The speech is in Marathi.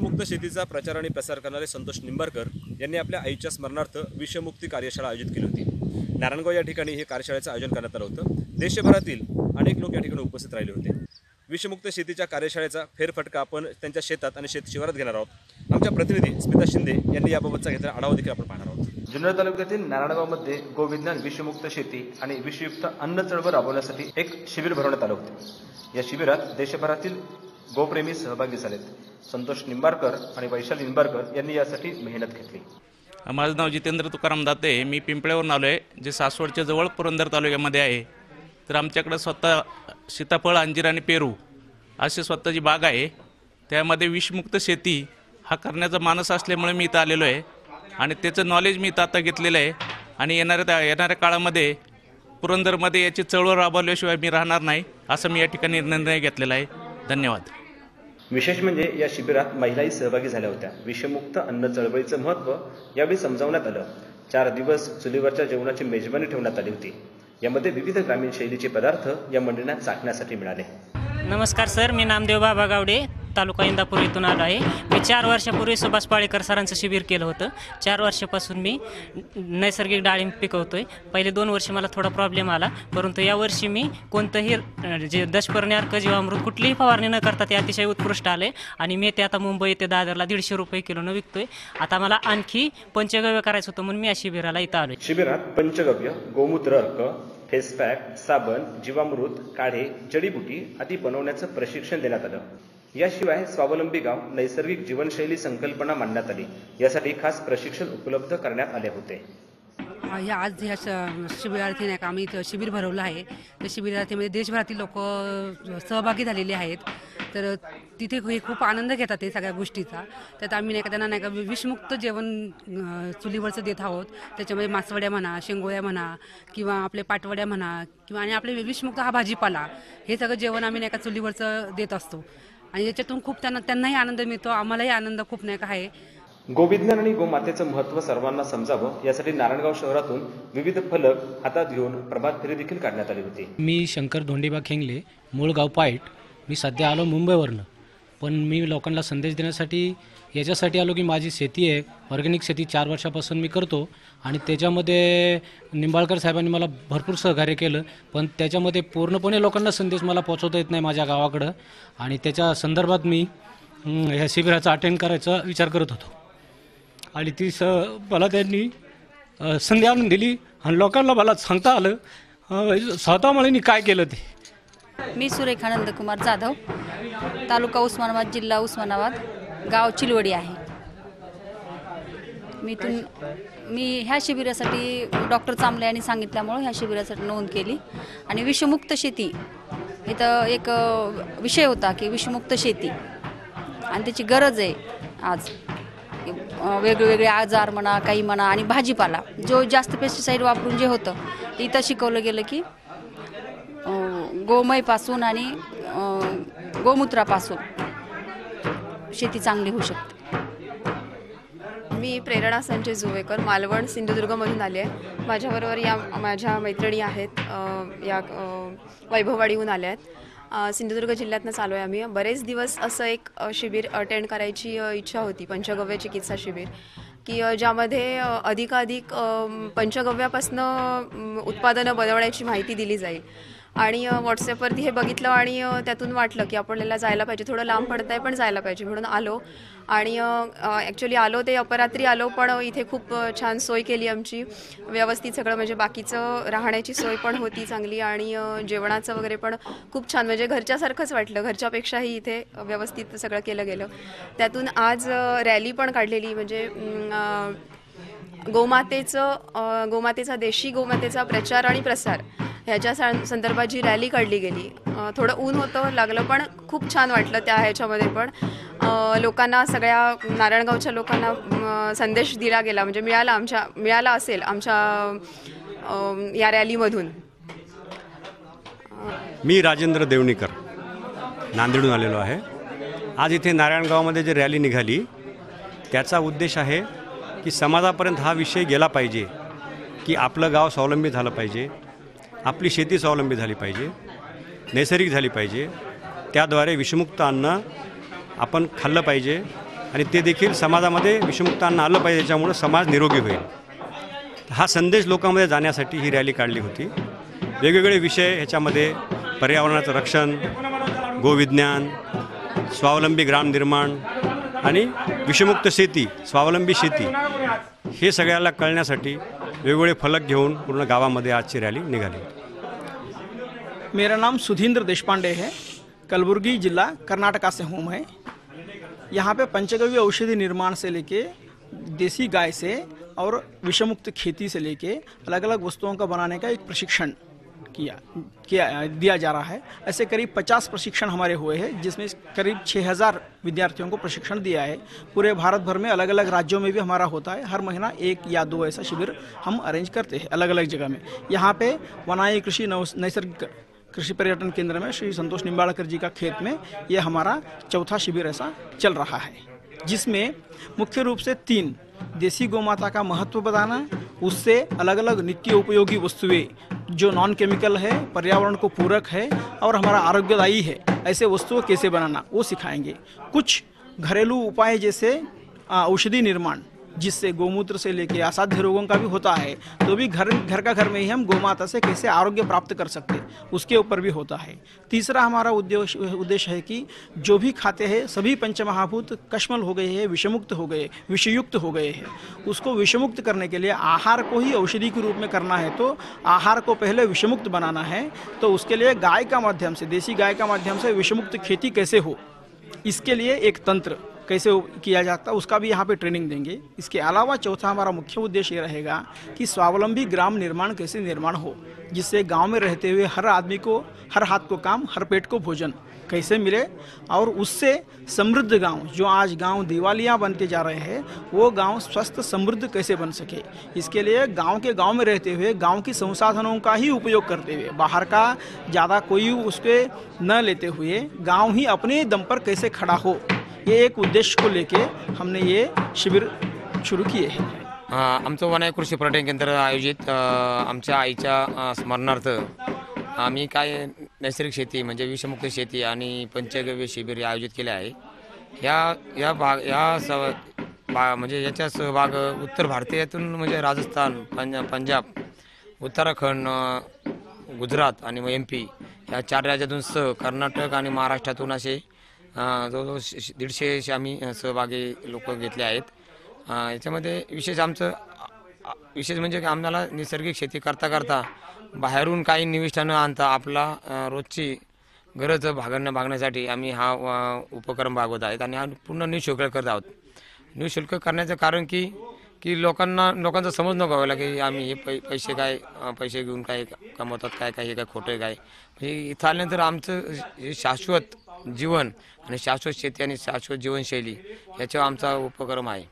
विषमुक्त शेतीचा प्रचार आणि प्रसार करणारे संतोष निंबारकर यांनी आपल्या आईच्या स्मरणार्थ विषमुक्ती कार्यशाळा आयोजित केली होती. नारायणगाव या ठिकाणी हे कार्यशाळेचं आयोजन करण्यात आलं होतं. देशभरातील अनेक लोक या ठिकाणी उपस्थित राहिले होते. विषमुक्त शेतीच्या कार्यशाळेचा फेरफटका आपण त्यांच्या शेतात आणि शेत शिवारात घेणार आहोत. आमच्या प्रतिनिधी स्मिता शिंदे यांनी याबाबतचा घेतलेला आढावा देखील आपण पाहणार आहोत. जुन्नर तालुक्यातील नारायणगावमध्ये गोविज्ञान विषमुक्त शेती आणि विषयुक्त अन्न चळवळ राबवण्यासाठी एक शिबिर भरवण्यात आलं होतं. या शिबिरात देशभरातील गोप्रेमी सहभागी झालेत. संतोष निंबारकर आणि वैशाली निंबारकर यांनी यासाठी मेहनत घेतली. माझं नाव जितेंद्र तुकाराम दाते मी पिंपळ्यावरून आलो आहे जे सासवडच्या जवळ पुरंदर तालुक्यामध्ये आहे. तर आमच्याकडे स्वतः सीताफळ अंजीर आणि पेरू अशी स्वतःची बाग आहे. त्यामध्ये विषमुक्त शेती हा करण्याचा मानस असल्यामुळे मी इथं आलेलो आहे. आणि त्याचं नॉलेज मी इथं आता घेतलेलं आहे. आणि येणाऱ्या येणाऱ्या काळामध्ये पुरंदरमध्ये याची चळवळ राबवल्याशिवाय मी राहणार नाही असं मी या ठिकाणी निर्णय घेतलेला आहे. धन्यवाद. विशेष म्हणजे या शिबिरात महिलाही सहभागी झाल्या होत्या. विषमुक्त अन्न चळवळीचं महत्त्व यावेळी समजावण्यात आलं. चार दिवस चुलीवरच्या जेवणाची मेजबानी ठेवण्यात आली होती. यामध्ये विविध ग्रामीण शैलीचे पदार्थ या मंडळात चाखण्यासाठी मिळाले. नमस्कार सर. मी नामदेव बाबा गावडे तालुका इंदापूर इथून आलो आहे. मी चार वर्षापूर्वी सुभाष पाळेकर सरांचं शिबिर केलं होतं. चार वर्षापासून मी नैसर्गिक डाळिंब पिकवतोय. पहिले दोन वर्ष मला थोडा प्रॉब्लेम आला परंतु यावर्षी मी कोणतंही जे दशपर्णी अर्क जीवामृत कुठलीही फवारणी न करता ते अतिशय उत्कृष्ट आले आणि मी ते आता मुंबई ते दादरला दीडशे रुपये किलोनं विकतोय. आता मला आणखी पंचगव्य करायचं होतं म्हणून मी या शिबिराला इथं आलो शिबिरात पंचगव्य गोमूत्र अर्क फेसपॅक साबण जीवामृत काढे जडीबुटी आदी बनवण्याचं प्रशिक्षण देण्यात आलं. याशिवाय स्वावलंबी गाव नैसर्गिक जीवनशैली संकल्पना मांडण्यात आली. यासाठी खास प्रशिक्षण उपलब्ध करण्यात आले होते. ह्या आज ह्या श- शिबिरार्थी नाही का आम्ही इथं शिबिर भरवलं आहे. त्या शिबिरार्थीमध्ये देशभरातील लोक सहभागी झालेले आहेत. तर तिथे हे खूप आनंद घेतात ते सगळ्या गोष्टीचा. त्यात आम्ही नाही का त्यांना नाही का विषमुक्त जेवण चुलीवरचं देत आहोत. त्याच्यामध्ये मासवड्या म्हणा शेंगोळ्या म्हणा किंवा आपले पाटवड्या म्हणा किंवा आणि आपले विषमुक्त हा भाजीपाला. हे सगळं जेवण आम्ही नाही का चुलीवरचं देत असतो. आणि याच्यातून खूप त्यांना त्यांनाही आनंद मिळतो. आम्हालाही आनंद खूप नाही का आहे. गोविज्ञान आणि गोमातेचं महत्त्व सर्वांना समजावं यासाठी नारायणगाव शहरातून विविध फलक हातात घेऊन प्रभात फेरी देखील काढण्यात आली होती. मी शंकर धोंडेबा खेंगले मूळ गाव पाईट मी सध्या आलो मुंबईवरनं. पण मी लोकांना संदेश देण्यासाठी याच्यासाठी आलो की माझी शेती आहे. ऑर्गॅनिक शेती चार वर्षापासून मी करतो आणि त्याच्यामध्ये निंबाळकर साहेबांनी मला भरपूर सहकार्य केलं पण त्याच्यामध्ये पूर्णपणे लोकांना संदेश मला पोचवता येत नाही माझ्या गावाकडं. आणि त्याच्या संदर्भात मी ह्या शिबिराचा अटेंड करायचा विचार करत होतो. आणि ती स मला त्यांनी संधी आणून दिली आणि लोकांना मला सांगता आलं अ, स्वतः मला काय केलं ते. मी सुरेखानंद कुमार जाधव तालुका उस्मानाबाद जिल्हा उस्मानाबाद गाव चिलवडी आहे. मी तुम मी ह्या शिबिरासाठी डॉक्टर चांबले यांनी सांगितल्यामुळं ह्या शिबिरासाठी नोंद केली. आणि विषमुक्त शेती इथं एक विषय होता की विषमुक्त शेती. आणि त्याची गरज आहे आज. वेगवेगळे आजार म्हणा काही म्हणा आणि भाजीपाला. जो जास्त पेस्टिसाईड वापरून जे होतं ते इथं शिकवलं गेलं की गोमयपासून आणि गोमूत्रापासून शेती चांगली होऊ शकते. मी प्रेरणा संजय जुवेकर मालवण सिंधुदुर्गमधून आले आहे. माझ्याबरोबर या माझ्या मैत्रिणी आहेत या वैभववाडीहून आल्या आहेत. सिंधुदुर्ग जिल्ह्यातनं चालू आहे आम्ही. बरेच दिवस असं एक शिबिर अटेंड करायची इच्छा होती पंचगव्य चिकित्सा शिबिर की ज्यामध्ये अधिकाधिक पंचगव्यापासनं उत्पादनं बनवण्याची माहिती दिली जाईल. आणि व्हॉट्सअपवरती हे बघितलं आणि त्यातून वाटलं की आपल्याला जायला पाहिजे. थोडं लांब पडत आहे पण जायला पाहिजे म्हणून आलो. आणि ॲक्च्युली आलो ते अपरात्री आलो पण इथे खूप छान सोय केली आमची. व्यवस्थित सगळं म्हणजे बाकीचं राहण्याची सोय पण होती चांगली आणि जेवणाचं वगैरे पण खूप छान. म्हणजे घरच्यासारखंच वाटलं. घरच्यापेक्षाही इथे व्यवस्थित सगळं केलं गेलं. त्यातून आज रॅली पण काढलेली. म्हणजे गोमातेचं गोमातेचा देशी गोमातेचा प्रचार आणि प्रसार. ह्याच्या सा- संदर्भात जी रॅली काढली गेली थोडं ऊन होतं लागलं पण खूप छान वाटलं त्या ह्याच्यामध्ये पण. लोकांना सगळ्या नारायणगावच्या लोकांना संदेश दिला गेला म्हणजे मिळाला आमच्या मिळाला असेल आमच्या या रॅलीमधून. मी राजेंद्र देवणीकर नांदेडून आलेलो आहे. आज इथे नारायणगावामध्ये जी रॅली निघाली त्याचा उद्देश आहे की समाजापर्यंत हा विषय गेला पाहिजे की आपलं गाव स्वावलंबी झालं पाहिजे आपली शेती स्वावलंबी झाली पाहिजे नैसर्गिक झाली पाहिजे. त्याद्वारे विषमुक्त अन्न आपण खाल्लं पाहिजे आणि ते देखील समाजामध्ये विषमुक्त अन्न आलं पाहिजे त्याच्यामुळं समाज निरोगी होईल. हा संदेश लोकांमध्ये जाण्यासाठी ही रॅली काढली होती. वेगवेगळे विषय ह्याच्यामध्ये पर्यावरणाचं रक्षण गोविज्ञान स्वावलंबी ग्राम निर्माण आणि विषमुक्त शेती स्वावलंबी शेती हे सगळ्याला कळण्यासाठी वेगवेगळे फलक घेन पूर्ण गावामध्ये आजची रॅली निघाली. मेरा नाम सुधींद्र देशपांडे है. कलबुर्गी जिला कर्नाटका से हूँ मैं. यहाँ पे पंचगव्य औषधि निर्माण से लेके देसी गाय से और विषमुक्त खेती से लेके अलग अलग वस्तुओं का बनाने का एक प्रशिक्षण किया किया, दिया जा रहा है। ऐसे करीब 50 प्रशिक्षण हमारे हुए हैं, जिसमें करीब 6000 विद्यार्थियों को प्रशिक्षण दिया है। पूरे भारत भर में अलग अलग राज्यों में भी हमारा होता है। हर महीना एक या दो ऐसा शिविर हम अरेंज करते हैं अलग अलग जगह में। यहाँ पे वनाई कृषि नैसर्गिक कृषि पर्यटन केंद्र में श्री संतोष निम्बाड़कर जी का खेत में ये हमारा चौथा शिविर ऐसा चल रहा है, जिसमें मुख्य रूप से तीन, देसी गौमाता का महत्व बताना, उससे अलग अलग नित्य उपयोगी वस्तुएँ जो नॉन केमिकल है पर्यावरण को पूरक है और हमारा आरोग्यदायी है ऐसे वस्तुओं कैसे बनाना वो सिखाएंगे। कुछ घरेलू उपाय जैसे औषधि निर्माण। जिससे गोमूत्र से लेके असाध्य रोगों का भी होता है तो भी घर घर का घर में ही हम गोमाता से कैसे आरोग्य प्राप्त कर सकते उसके ऊपर भी होता है। तीसरा हमारा उद्देश्य उद्देश्य है कि जो भी खाते हैं, सभी पंचमहाभूत कश्मल हो गए हैं, विषमुक्त हो गए, विषयुक्त हो गए हैं। उसको विषमुक्त करने के लिए आहार को ही औषधि के रूप में करना है तो आहार को पहले विषमुक्त बनाना है तो उसके लिए गाय का माध्यम से, देसी गाय का माध्यम से विषमुक्त खेती कैसे हो, इसके लिए एक तंत्र। कैसे किया जाता है, उसका भी यहाँ पे ट्रेनिंग देंगे। इसके अलावा चौथा हमारा मुख्य उद्देश्य रहेगा कि स्वावलंबी ग्राम निर्माण कैसे निर्माण हो, जिससे गाँव में रहते हुए हर आदमी को, हर हाथ को काम, हर पेट को भोजन कैसे मिले और उससे समृद्ध गाँव, जो आज गाँव दिवालियाँ बनते जा रहे हैं, वो गाँव स्वस्थ, समृद्ध कैसे बन सके। इसके लिए गाँव के गाँव में रहते हुए, गाँव की संसाधनों का ही उपयोग करते हुए, बाहर का ज़्यादा कोई उसके न लेते हुए, गाँव ही अपने दम पर कैसे खड़ा हो। ये एक उद्देश्य को लेके हमने ये शिविर शुरू किए हैं। अ, आमचं वनाय कृषी पर्यटन केंद्र आयोजित आमच्या आईच्या स्मरणार्थ आम्ही काय नैसर्गिक शेती म्हणजे विषमुक्त शेती आणि पंचगव्य शिबिर आयोजित केले आहे. या या भाग या स बा म्हणजे याच्या सहभाग उत्तर भारतीयातून म्हणजे राजस्थान पंजा पंजाब उत्तराखंड गुजरात आणि एम पी या चार राज्यातून स कर्नाटक आणि महाराष्ट्रातून असे जवळजवळ दीडशे असे आम्ही सहभागी लोक घेतले आहेत. याच्यामध्ये विशेष आमचं विशेष म्हणजे की आम्हाला नैसर्गिक शेती करता करता बाहेरून काही निविष्ठानं आणता आपला रोजची गरज भागणं भागण्यासाठी आम्ही हा उपक्रम भागवत आहेत आणि हा पूर्ण निशुल्क करत आहोत. निशुल्क करण्याचं कारण की की लोकांना लोकांचा समज नको व्हायला की आम्ही हे पै पैसे काय पैसे घेऊन काय कमवतात काय काय हे काय खोटं आहे काय. हे इथं आल्यानंतर आमचं हे शाश्वत जीवन आणि शाश्वत शेती आणि शाश्वत जीवनशैली याच्यावर आमचा उपक्रम आहे.